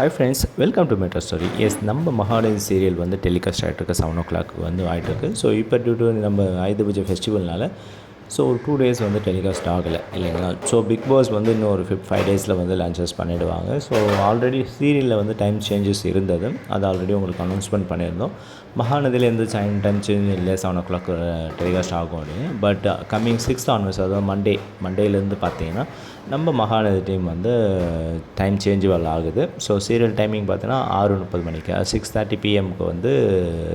Hi friends welcome to metro story yes நம்ம Mahanadi serial வந்து telecast ஆகிட்டு இருக்கு செவன் ஓ கிளாக் வந்து ஆகிட்டு இருக்கு. ஸோ இப்போ டியூ டு நம்ம ஆயுத பூஜை ஃபெஸ்டிவல்னால ஸோ ஒரு டூ டேஸ் வந்து டெலிகாஸ்ட் ஆகலை இல்லைங்களா? ஸோ பிக் பாஸ் வந்து இன்னும் ஒரு ஃபிஃப்ட் ஃபைவ் டேஸில் வந்து லான்ச்சஸ் பண்ணிவிடுவாங்க ஸோ ஆல்ரெடி சீரியலில் வந்து டைம் சேஞ்சஸ் இருந்தது. அது ஆல்ரெடி உங்களுக்கு அனௌன்ஸ்மெண்ட் பண்ணியிருந்தோம். மகாநதியில் எந்த டைம் டைம் சேஞ்ச் இல்லை செவன் ஓ கிளாக் டெலிகாஸ்ட் ஆகும் அப்படின்னு. பட் கம்மிங் சிக்ஸ்த் ஆன்வர்ஸ் அதாவது மண்டே மண்டேலேருந்து பார்த்தீங்கன்னா நம்ம மகாநதி டீம் வந்து uh, டைம் சேஞ்சுவல் ஆகுது. ஸோ சீரியல் டைமிங் பார்த்தீங்கன்னா ஆறு முப்பது மணிக்கு சிக்ஸ் தேர்ட்டி பிஎம்க்கு வந்து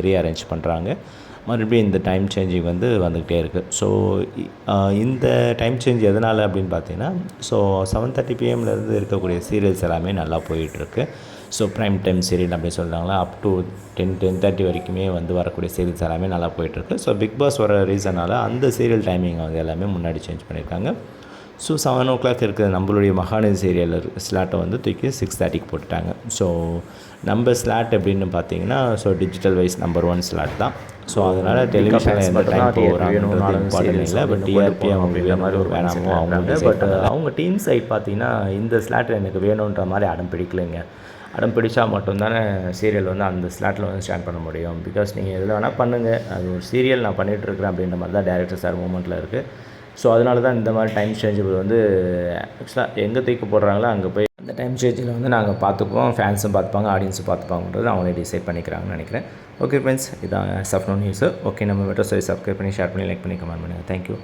ரீஅரேஞ்ச் பண்ணுறாங்க மறுபடியும் இந்த டைம் சேஞ்சிங் வந்து வந்துக்கிட்டே இருக்குது ஸோ இந்த டைம் சேஞ்ச் எதனால் அப்படின்னு பார்த்தீங்கன்னா ஸோ செவன் தேர்ட்டி பிஎம்லேருந்து இருக்கக்கூடிய சீரியல்ஸ் எல்லாமே நல்லா போயிட்டுருக்கு ஸோ ப்ரைம் டைம் சீரியல் அப்படி சொல்கிறாங்களா up to ten ten thirty வரைக்குமே வந்து வரக்கூடிய சீரியல்ஸ் எல்லாமே நல்லா போயிட்டுருக்கு ஸோ பிக் பாஸ் வர ரீசனால் அந்த சீரியல் டைமிங் வந்து எல்லாமே முன்னாடி சேஞ்ச் பண்ணியிருக்காங்க. ஸோ செவன் ஓ கிளாக் இருக்கிற நம்மளுடைய மகாநதி சீரியல் ஸ்லாட்டை வந்து தூக்கி சிக்ஸ் தேர்ட்டிக்கு போட்டுட்டாங்க. ஸோ நம்ம ஸ்லாட் எப்படின்னு பார்த்தீங்கன்னா so digital wise number one slot தான். ஸோ அதனால் டெலிவிஷனில் எந்த டைம் போகிறாங்கன்றது இம்பார்ட்டன் இல்லை. பட் டிஆர்பி அவங்க மாதிரி ஒரு வேணாமோ அவங்க பட் அவங்க டீம் சைட் பார்த்தீங்கன்னா இந்த ஸ்லாட் எனக்கு வேணுன்ற மாதிரி அடம் பிடிக்கலைங்க. அடம் பிடிச்சா மட்டும்தானே சீரியல் வந்து அந்த ஸ்லாட்டில் வந்து ஸ்டாண்ட் பண்ண முடியும். பிகாஸ் நீங்கள் எதில் வேணால் பண்ணுங்கள் அது ஒரு சீரியல் நான் பண்ணிகிட்ருக்கிறேன் அப்படின்ற மாதிரி தான் டேரக்டர் சார் மூமெண்ட்டில் இருக்குது ஸோ அதனால தான் இந்த மாதிரி டைம் சேஞ்சபிள் வந்து ஆக்சுவலாக எங்கே தூக்கி போடுறாங்களோ அங்கே போய் அந்த டைம் சேஞ்சில் வந்து நாங்கள் பார்த்துப்போம். ஃபேன்ஸும் பார்த்துப்பாங்க ஆடியன்ஸும் பார்த்துப்பாங்கன்றது அவங்களே டிசைட் பண்ணிக்கிறாங்கன்னு நினைக்கிறேன். ஓகே ஃப்ரெண்ட்ஸ் இதான் சஃப்னோ நியூஸு ஓகே நம்ம மெட்ரோ சரி சப்ஸ்கிரைப் பண்ணி ஷேர் பண்ணி லைக் பண்ணி கமெண்ட் பண்ணுங்கள் தேங்க்யூ